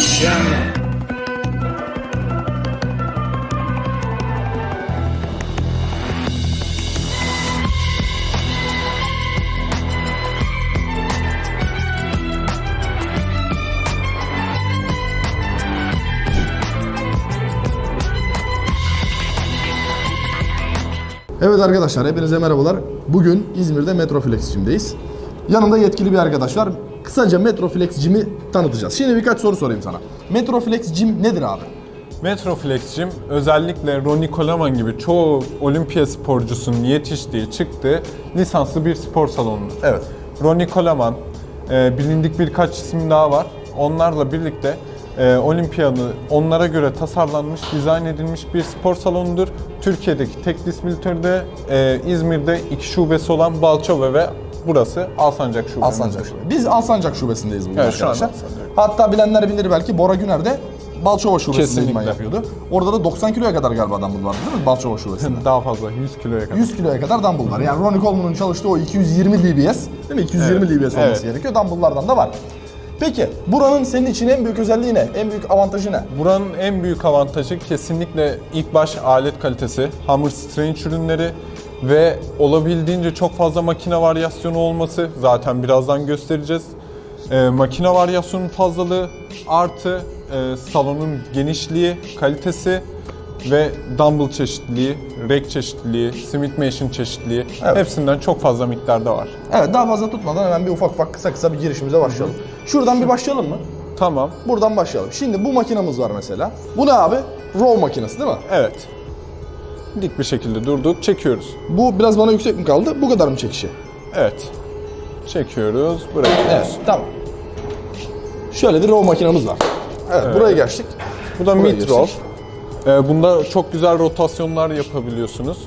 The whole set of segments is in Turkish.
Retroflexion. Evet arkadaşlar hepinize merhabalar. Bugün İzmir'de Metroflex Gym'deyiz. Yanımda yetkili bir arkadaş var. Kısaca Metroflex Gym'i tanıtacağız. Şimdi birkaç soru sorayım sana. Metroflex Gym nedir abi? Metroflex Gym özellikle Ronnie Coleman gibi çoğu olimpiya sporcusunun yetiştiği, çıktığı lisanslı bir spor salonudur. Evet. Ronnie Coleman, e, bilindik birkaç isim daha var. Onlarla birlikte e, olimpiyatı onlara göre tasarlanmış, dizayn edilmiş bir spor salonudur. Türkiye'deki tek dismilitörde, e, İzmir'de iki şubesi olan Balçova ve burası Alsancak şubemiz. Alsancak Şube. Biz Alsancak Şubesindeyiz bugün Evet, arkadaşlar. Alsancak. Hatta bilenler bilir belki Bora Güner de Balçova Şubesi'nde idman yapıyordu. Orada da 90 kiloya kadar galiba dumbbell vardı değil mi Balçova Şubesi'nde? Daha fazla, 100 kiloya kadar. 100 kiloya kadar dumbbell var. Yani Ronnie Coleman'ın çalıştığı o 220 lbs değil mi? 220 Evet. lbs olması Evet. gerekiyor. Dumbbell'lardan da var. Peki buranın senin için en büyük özelliği ne? En büyük avantajı ne? Buranın en büyük avantajı kesinlikle ilk baş alet kalitesi, hammer strange ürünleri ve olabildiğince çok fazla makine varyasyonu olması. Zaten birazdan göstereceğiz. Ee, makine varyasyonun fazlalığı artı e, salonun genişliği, kalitesi ve dumbbell çeşitliliği, rack çeşitliliği, Smith Machine çeşitliliği Evet. hepsinden çok fazla miktarda var. Evet daha fazla tutmadan hemen bir ufak ufak kısa kısa bir girişimize başlayalım. Şuradan bir başlayalım mı? Tamam. Buradan başlayalım. Şimdi bu makinamız var mesela. Bu ne abi? Row makinesi değil mi? Evet. Dik bir şekilde durduk, çekiyoruz. Bu biraz bana yüksek mi kaldı? Bu kadar mı çekişi? Evet. Çekiyoruz, bırakıyoruz. Evet, tamam. Şöyle bir row makinamız var. Evet, buraya geçtik. Bu da Buraya mid roll. Ee, bunda çok güzel rotasyonlar yapabiliyorsunuz.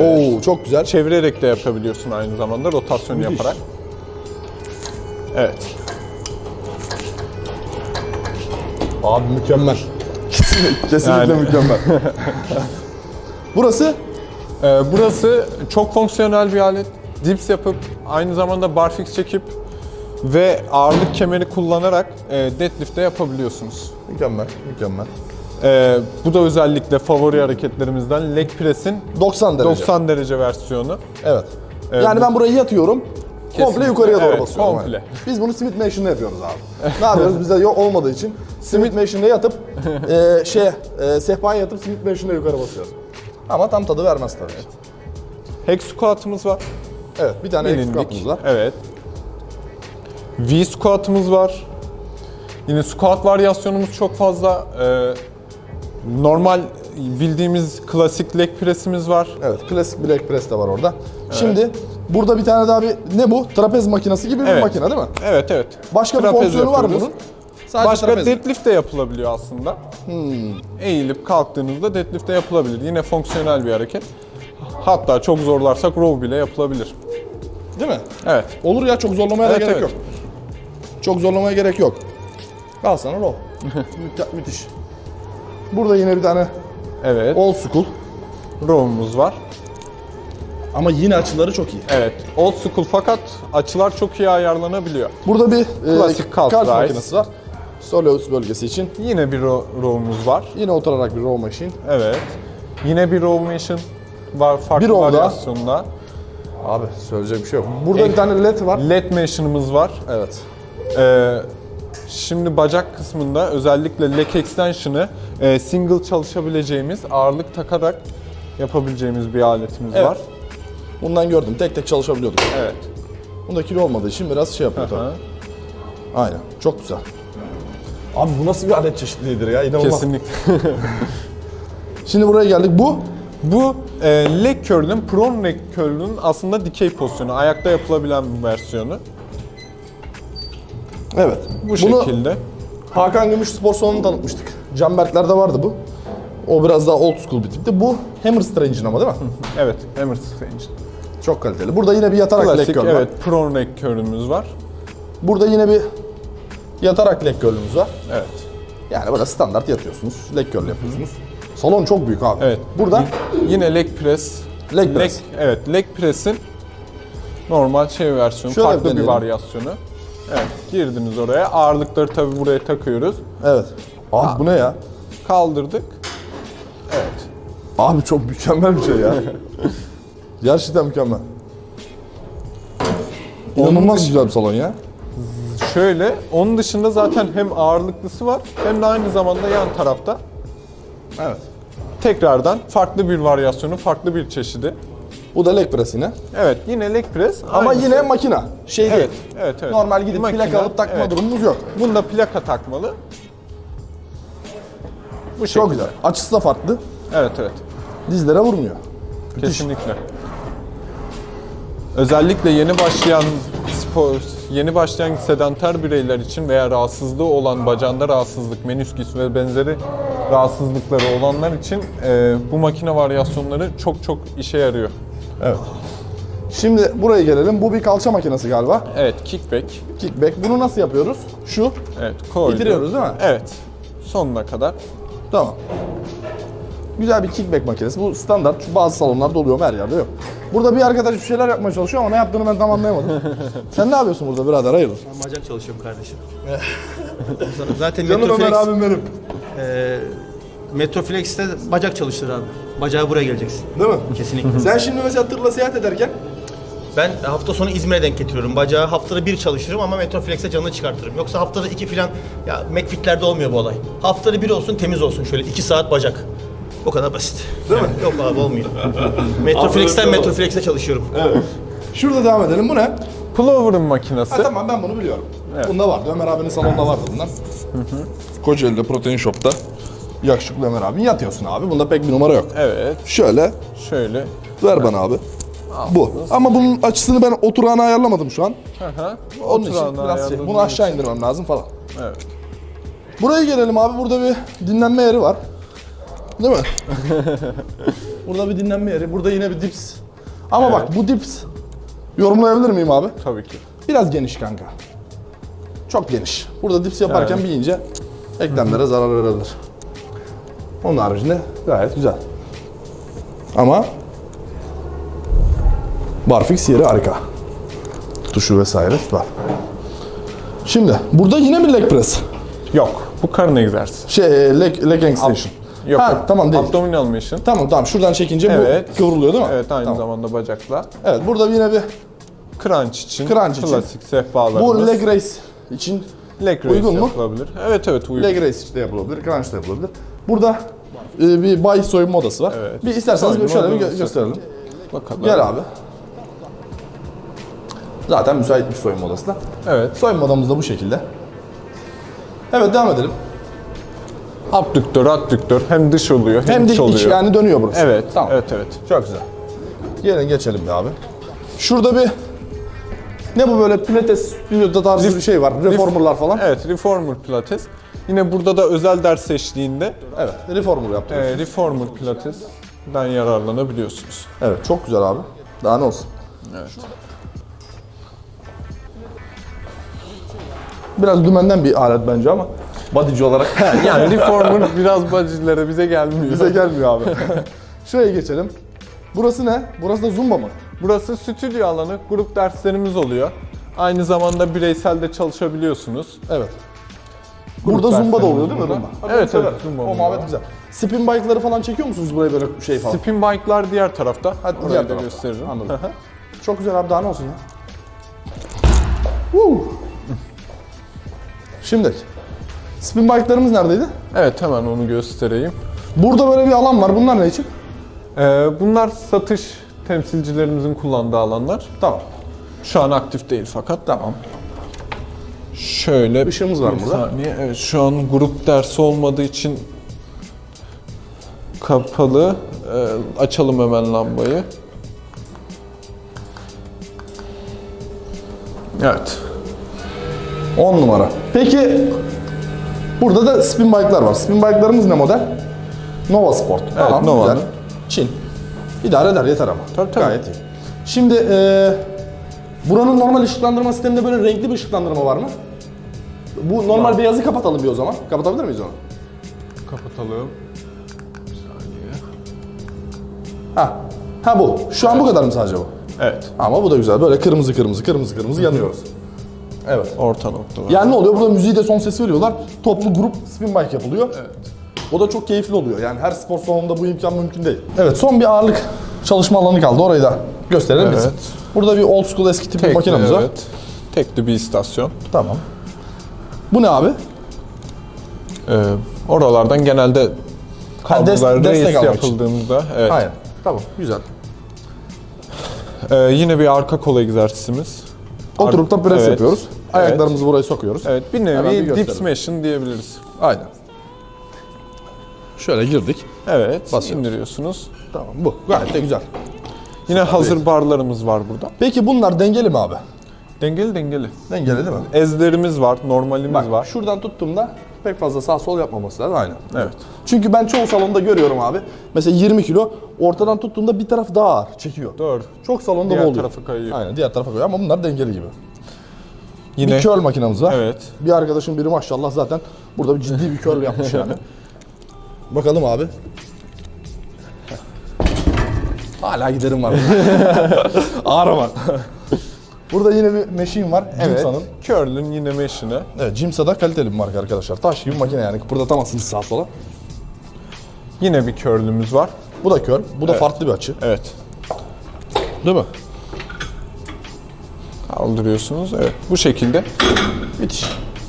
Oo, çok güzel. Çevirerek de yapabiliyorsun aynı zamanda rotasyon Müthiş. yaparak. Evet. Abi mükemmel. Kesinlikle, Yani. mükemmel. Burası Ee, burası çok fonksiyonel bir alet. Dips yapıp aynı zamanda barfix çekip ve ağırlık kemeri kullanarak e, deadlift de yapabiliyorsunuz. mükemmel, mükemmel. Ee, bu da özellikle favori hareketlerimizden leg press'in 90 derece. 90 derece versiyonu. Evet. Evet, yani bu- ben burayı yatıyorum. Komple Kesinlikle. yukarıya doğru Evet, basıyorum. komple. yani. Biz bunu Smith Machine'da yapıyoruz abi. ne yapıyoruz? Bizde yok olmadığı için Smith Machine'da yatıp e, şey e, sehpaya yatıp Smith Machine'da yukarı basıyoruz. Ama tam tadı vermez tabii. Evet, Hack squat'ımız var. bir tane Bilindik. kapımız var. Evet. V squat'ımız var. Yine squat varyasyonumuz çok fazla. Ee, normal bildiğimiz klasik leg press'imiz var. Evet, klasik black press de var orada. Şimdi burada bir tane daha bir ne bu? Trapez makinesi gibi bir Evet. makine değil mi? Evet evet. Başka bir Trapez fonksiyonu var mı yapıyoruz. bunun? Sadece Başka trapez deadlift de yapılabiliyor aslında. Hmm. Eğilip kalktığınızda deadlift de yapılabilir. Yine fonksiyonel bir hareket. Hatta çok zorlarsak row bile yapılabilir. Değil mi? Evet. Olur ya çok zorlamaya Evet, da gerek evet. yok. Çok zorlamaya gerek yok. Al sana roll. Müthe- müthiş. Burada yine bir tane Evet. old school Row'umuz var. ama yine açıları çok iyi. Evet. Old school fakat açılar çok iyi ayarlanabiliyor. Burada bir Klasik e, calf calf rise. makinesi var. Soleus bölgesi için. Yine bir ro- row'umuz var. Yine oturarak bir row machine. Evet. Yine bir row machine var farklı Bir row daha. varyasyonda. Abi söyleyecek bir şey yok. Burada bir tane led var. LED machine'ımız var. Evet. Ee, şimdi bacak kısmında özellikle leg extension'ı e, single çalışabileceğimiz, ağırlık takarak yapabileceğimiz bir aletimiz Evet. var. Bundan gördüm. Tek tek çalışabiliyorduk. Evet. Bunda kilo olmadığı için biraz şey yapıyor tabii. Aynen. Çok güzel. Abi bu nasıl bir alet çeşitliliğidir ya? İnanılmaz. Kesinlikle. Şimdi buraya geldik. Bu Bu e, leg curl'ün, prone leg curl'ün aslında dikey pozisyonu. Ayakta yapılabilen bir versiyonu. evet. Bu Bunu şekilde. Hakan Gümüş spor salonunu tanıtmıştık. Canberkler'de vardı bu. O biraz daha old school bir tipti. Bu Hammer Strange'in ama değil mi? Evet, Emerson Range. Çok kaliteli. Burada yine bir yatarak leg Klasik, curl var. evet, prone leg curl'ümüz var. Burada yine bir yatarak leg curl'ümüz var. Evet. Yani burada standart yatıyorsunuz. Leg curl yapıyorsunuz. Salon çok büyük abi. Evet. Burada yine leg press. Leg press. evet, leg press'in normal şey versiyonu, Şöyle farklı bir deneyelim. varyasyonu. Evet, girdiniz oraya. Ağırlıkları tabii buraya takıyoruz. Evet. Abi bu ne ya? Kaldırdık. Evet. Abi çok mükemmel bir şey ya. Gerçekten mükemmel. İnanılmaz güzel bir salon ya. Şöyle, onun dışında zaten hem ağırlıklısı var hem de aynı zamanda yan tarafta Evet. tekrardan farklı bir varyasyonu, farklı bir çeşidi. Bu da leg press yine. Evet, yine leg press. Ama Aynısı. yine makina. Şey Evet, değil. evet, evet. Normal gidip Makine, plak alıp takma evet. durumumuz yok. Bunda plaka takmalı. Bu şekilde. Çok güzel. Açısı da farklı. Evet, evet. Dizlere vurmuyor. Kesinlikle. Özellikle yeni başlayan spor, yeni başlayan sedanter bireyler için veya rahatsızlığı olan bacağında rahatsızlık, menisküs ve benzeri rahatsızlıkları olanlar için e, bu makine varyasyonları çok çok işe yarıyor. Evet. Şimdi buraya gelelim. Bu bir kalça makinesi galiba. Evet, kickback. Kickback. Bunu nasıl yapıyoruz? Şu. Evet, koyduk. İtiriyoruz değil mi? Evet. Sonuna kadar. Tamam. Güzel bir kickback makinesi. Bu standart. Şu bazı salonlarda oluyor ama her yerde yok. Burada bir arkadaş bir şeyler yapmaya çalışıyor ama ne yaptığını ben tam anlayamadım. Sen ne yapıyorsun burada birader? Hayırdır? Ben bacak çalışıyorum kardeşim. Zaten Canım Ömer Metroflex, abim benim. e, Metroflex'te bacak çalıştır abi. Bacağı buraya geleceksin. Değil mi? Kesinlikle. Sen şimdi mesela tırla seyahat ederken ben hafta sonu İzmir'e denk getiriyorum. Bacağı haftada bir çalışırım ama Metroflex'e canını çıkartırım. Yoksa haftada iki filan, ya McFit'lerde olmuyor bu olay. Haftada bir olsun temiz olsun şöyle iki saat bacak. O kadar basit. Değil mi? Yok abi olmuyor. Metroflex'ten Metroflex'e çalışıyorum. şurada devam edelim. Bu ne? Plover'ın makinesi. Ha, tamam ben bunu biliyorum. Bunda vardı. Ömer abinin salonunda vardı bundan. Kocaeli'de Protein Shop'ta yakışıklı Ömer abin yatıyorsun abi. Bunda pek bir numara yok. Evet. Şöyle Şöyle. ver bana abi. Bu. Ama bunun açısını ben oturağına ayarlamadım şu an. Aha. Onun için Oturağını biraz şey, bunu aşağı indirmem lazım falan. Evet. Buraya gelelim abi. Burada bir dinlenme yeri var. Değil mi? Burada bir dinlenme yeri. Burada yine bir dips. Ama bak bu dips yorumlayabilir miyim abi? Tabii ki. Biraz geniş kanka. Çok geniş. Burada dips yaparken Yani. bir ince eklemlere zarar verebilir. Onun haricinde gayet güzel. Ama barfix yeri harika. Tuşu vesaire var. Şimdi burada yine bir leg press. Yok. Bu karın egzersizi. Şey leg, leg extension. Yok. Ha, tamam değil. Abdominal mission. Tamam tamam şuradan çekince Evet. bu kıvrılıyor değil mi? Evet aynı Tamam. zamanda bacaklar. Evet burada yine bir Crunch için, Crunch için. klasik sehpalarımız. bu leg race için leg race uygun mu? yapılabilir. Evet evet uygun. leg race de yapılabilir, crunch da yapılabilir. Burada e, bir bay soyunma odası var. Evet. Bir isterseniz Soyunma şöyle bir gö- gösterelim. Bakalım. Gel abi. Zaten müsait bir soyunma odası da. Evet. Soyunma odamız da bu şekilde. Evet devam edelim. Abdüktör, adduktör hem dış oluyor hem, Hem iç oluyor. iç yani dönüyor burası. Evet. Tamam. Evet evet. Çok güzel. Gelin geçelim bir abi. Şurada bir ne bu böyle pilates stüdyo tarzı bir şey var. Reformerlar falan. Evet, Reformer Pilates. Yine burada da özel ders eşliğinde Evet, reformer yaptık. e, Reformer Pilates'den yararlanabiliyorsunuz. Evet, çok güzel abi. Daha ne olsun? Evet. Biraz dümenden bir alet bence ama bodyci olarak Yani Reformer biraz bacılara bize gelmiyor. bize gelmiyor abi. Şuraya geçelim. Burası ne? Burası da Zumba mı? Burası stüdyo alanı, grup derslerimiz oluyor. Aynı zamanda bireysel de çalışabiliyorsunuz. Evet. Burada Zumba da derslerimiz oluyor değil mi? burada. Zumba? Evet, evet, Zumba O muhabbet güzel. Spin bike'ları falan çekiyor musunuz buraya böyle şey falan? Spin bike'lar diğer tarafta. Hadi Orayı diğer da tarafta. gösteririm. Anladım. Çok güzel abi daha ne olsun ya? Woo! Şimdi spin bike'larımız neredeydi? evet hemen onu göstereyim. Burada böyle bir alan var. Bunlar ne için? Ee, bunlar satış temsilcilerimizin kullandığı alanlar. Tamam. Şu an aktif değil fakat. Tamam. Şöyle Işığımız var bir burada. Saniye. Evet, şu an grup dersi olmadığı için kapalı. Ee, açalım hemen lambayı. Evet. 10 numara. Peki burada da spin bike'lar var. Spin bike'larımız ne model? Nova Sport. tamam, Nova'nın. güzel. Çin. İdare eder yeter ama. Tabii, tabii. Gayet iyi. Şimdi e, buranın normal ışıklandırma sisteminde böyle renkli bir ışıklandırma var mı? Bu normal beyazı kapatalım bir o zaman. Kapatabilir miyiz onu? Kapatalım. Bir saniye. Ha. Ha bu. Şu an bu kadar mı sadece bu? Evet. Ama bu da güzel. Böyle kırmızı kırmızı kırmızı kırmızı yanıyoruz. Evet. Orta nokta var. Yani ne oluyor? Burada müziği de son sesi veriyorlar. Toplu grup spin bike yapılıyor. Evet. O da çok keyifli oluyor. Yani her spor salonunda bu imkan mümkün değil. Evet son bir ağırlık çalışma alanı kaldı. Orayı da gösterelim biz. Evet. Burada bir old school eski tip bir makinemiz var. evet. Tekli bir istasyon. Tamam. Bu ne abi? Ee, oralardan genelde kablolar des- reis yapıldığımızda evet. Aynen. Tamam. Güzel. Ee, yine bir arka kol egzersizimiz. Oturup da pres Evet. yapıyoruz. Evet. Ayaklarımızı buraya sokuyoruz. Evet bir nevi dip smashing diyebiliriz. Aynen. Şöyle girdik. Evet Basıyoruz. indiriyorsunuz. Tamam bu. Gayet de güzel. Yine hazır barlarımız var burada. Peki bunlar dengeli mi abi? Dengeli dengeli. Dengeli değil mi? Ezlerimiz var, normalimiz Bak var. şuradan tuttuğumda pek fazla sağ sol yapmaması lazım. Aynen. Evet. Çünkü ben çoğu salonda görüyorum abi. Mesela 20 kilo ortadan tuttuğumda bir taraf daha ağır çekiyor. Doğru. Çok salonda Diğer bu oluyor. tarafa kayıyor. Aynen diğer tarafa kayıyor ama bunlar dengeli gibi. Yine Bir curl makinamız var. Evet. Bir arkadaşın biri maşallah zaten burada bir ciddi bir curl yapmış yani. Bakalım abi. Hala giderim var. Ağır ama. Burada yine bir machine var. evet. Jimsa'nın. Curl'ün yine meşine. Evet Jimsa da kaliteli bir marka arkadaşlar. Taş gibi makine yani. Kıpırdatamazsınız sağa sola. Yine bir curl'ümüz var. Bu da curl. Bu da Evet. farklı bir açı. Evet. Değil mi? Kaldırıyorsunuz. Evet. Bu şekilde Müthiş.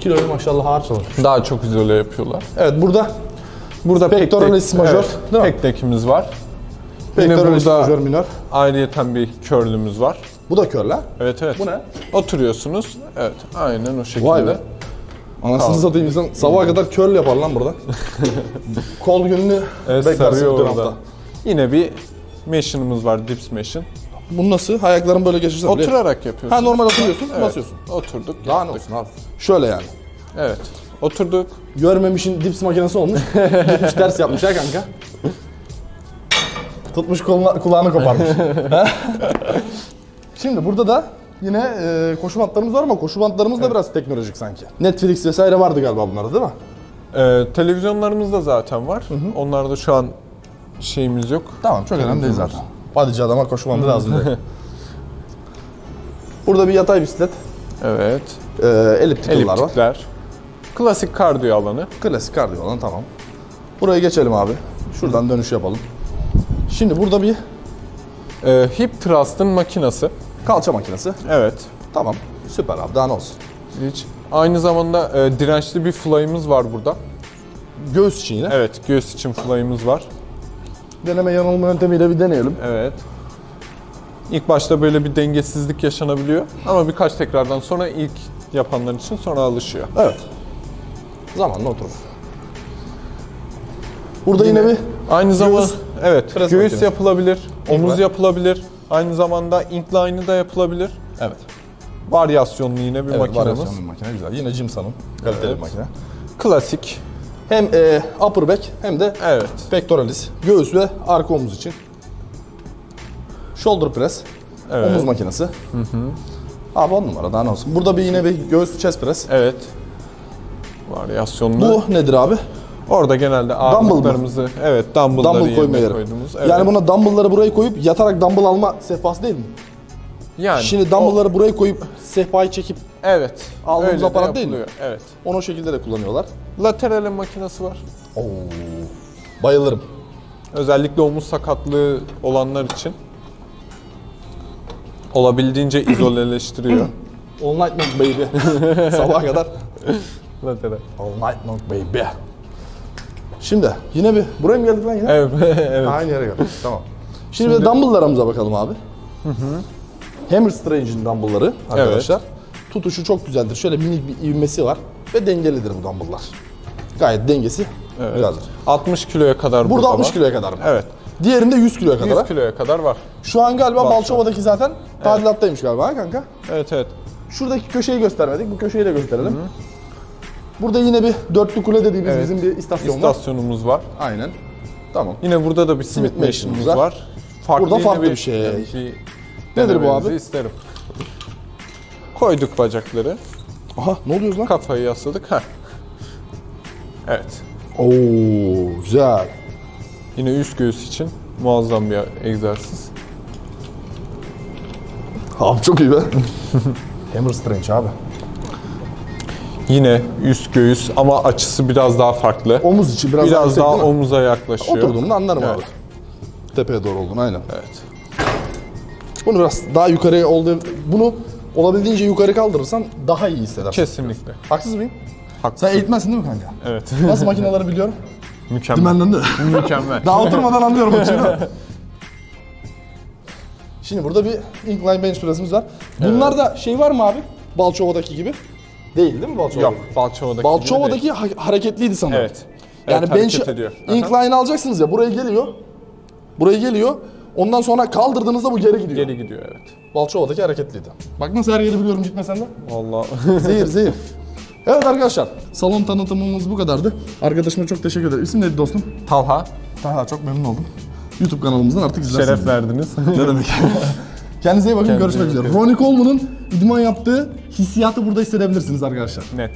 Kiloyu maşallah ağır çalışmış. daha çok izole yapıyorlar. Evet burada Burada Pectoralis major, değil mi? pektekimiz var. Yine pectoralis burada major minor. ayrıyeten bir curl'ümüz var. Bu da ha. Evet evet. Bu ne? Oturuyorsunuz. Evet. Aynen o şekilde. Vay be. Anasını satayım insan sabaha kadar curl yapar lan burada. Kol gününü Evet beklersin sarıyor orada. tarafta. Yine bir machine'ımız var. Dips machine. Bu nasıl? Ayakların böyle geçirsen bile- Oturarak yapıyorsun. Ha normal oturuyorsun, Evet. basıyorsun. Oturduk. Daha ne olsun abi? Şöyle yani. Evet. Oturduk. Görmemişin dips makinesi olmuş. Gitmiş ters yapmış ha kanka. Tutmuş koluna, kulağını koparmış. Şimdi burada da yine e, koşu bantlarımız var ama koşu bantlarımız da biraz teknolojik sanki. Netflix vesaire vardı galiba bunlarda değil mi? Ee, televizyonlarımız da zaten var. Onlarda şu an şeyimiz yok. Tamam çok önemli değil zaten. Hadici adama koşu bandı lazım değil. Burada bir yatay bisiklet, Evet. e, elliptikal'lar var. Eliptikler. Klasik kardiyo alanı. Klasik kardiyo olan tamam. Buraya geçelim abi. Şuradan dönüş yapalım. Şimdi burada bir Ee, hip thrust'ın makinası. Kalça makinesi. Evet. Tamam. Süper abi daha ne olsun. Hiç. Aynı zamanda e, dirençli bir fly'ımız var burada. Göğüs için yine. Evet, göğüs için fly'ımız var. Deneme yanılma yöntemiyle bir deneyelim. Evet. İlk başta böyle bir dengesizlik yaşanabiliyor ama birkaç tekrardan sonra ilk yapanlar için sonra alışıyor. Evet. Zamanla oturur. Burada yine, bir Aynı zamanda evet, göğüs makinesi. yapılabilir, omuz yapılabilir. Aynı zamanda incline'ı da yapılabilir. evet. Varyasyonlu yine bir Evet, makinemiz. varyasyonlu bir makine güzel. Yine Jimsa'nın kaliteli Evet. bir makine. Klasik. Hem e, upper back hem de Evet. pectoralis. Göğüs ve arka omuz için. Shoulder press. Evet. Omuz makinesi. Abi on numara daha ne olsun. Burada bir yine bir göğüs chest press. Evet. Varyasyonlu. Bu nedir abi? Orada genelde ağırlıklarımızı, evet, dumbbell'ları Dumbbell yerine koyma yeri. koyduğumuz. Evet. Yani buna dumbbellları buraya koyup yatarak dumbbell alma sehpası değil mi? yani Şimdi dumbbellları buraya koyup sehpayı çekip evet. Aldığımız öyle de aparat değil mi? Evet. onu o şekilde de kullanıyorlar. Lateral makinesi var. Oo. Bayılırım. Özellikle omuz sakatlığı olanlar için olabildiğince izoleleştiriyor. All night long baby. Sabaha kadar. Lateral. All night long baby. Şimdi yine bir buraya mı geldik lan yine? Evet, evet. Aynı yere geldik. tamam. Şimdi, bir de dumbbell'larımıza bakalım abi. Hammer Strange'in dumbbell'ları arkadaşlar. Tutuşu çok güzeldir. Şöyle minik bir ivmesi var ve dengelidir bu dumbbell'lar. Gayet dengesi güzeldir. 60 kiloya kadar Burada burada 60 var. kiloya kadar mı? Evet. Diğerinde 100 kiloya kadar. 100 ha? kiloya kadar var. Şu an galiba. Balçova'daki zaten tadilattaymış galiba ha kanka. Evet evet. Şuradaki köşeyi göstermedik. Bu köşeyi de gösterelim. Burada yine bir dörtlü kule dediğimiz Evet. bizim bir istasyon var. İstasyonumuz var. Aynen. Tamam. Yine burada da bir simit Simit machine'ımız var. var. Burada yine farklı bir şey. Nedir bu denemenizi abi? isterim. Koyduk bacakları. Aha ne oluyor lan? Kafayı yasladık. Heh. Evet. Oo güzel. Yine üst göğüs için muazzam bir egzersiz. Abi çok iyi be. Hammer Strange abi. Yine üst göğüs ama açısı biraz daha farklı. Omuz içi biraz, biraz, daha, yüksek daha değil mi? omuza yaklaşıyor. Oturduğumda anlarım Evet. abi. Tepeye doğru olduğunu aynen. Evet. Bunu biraz daha yukarıya oldu. Bunu olabildiğince yukarı kaldırırsan daha iyi hissedersin. Kesinlikle. Haksız mıyım? Haklısın. Sen eğitmensin değil mi kanka? Evet. Nasıl makineleri biliyorum? Mükemmel. Dümenden de. Mükemmel. Daha oturmadan anlıyorum açığını. Şimdi burada bir incline bench press'imiz var. Bunlarda şey var mı abi? Balçova'daki gibi. Değil değil mi Balçova'daki? Yok. Balçova'daki. Balçova'daki ha- hareketliydi sanırım. Evet. Yani Evet, bench ediyor. Aha. incline alacaksınız ya buraya geliyor. Buraya geliyor. Ondan sonra kaldırdığınızda bu geri gidiyor. Geri gidiyor evet. Balçova'daki hareketliydi. Bak nasıl her yeri biliyorum gitmesen de. Vallahi. Zehir zehir. Evet arkadaşlar salon tanıtımımız bu kadardı. Arkadaşıma çok teşekkür ederim. İsim neydi dostum? Talha. Taha çok memnun oldum. YouTube kanalımızdan artık izlersiniz. Şeref verdiniz. Ne demek? Kendinize iyi bakın. Kendinize Görüşmek iyi üzere. bakın. Ronnie Coleman'ın idman yaptığı hissiyatı burada hissedebilirsiniz arkadaşlar. Net.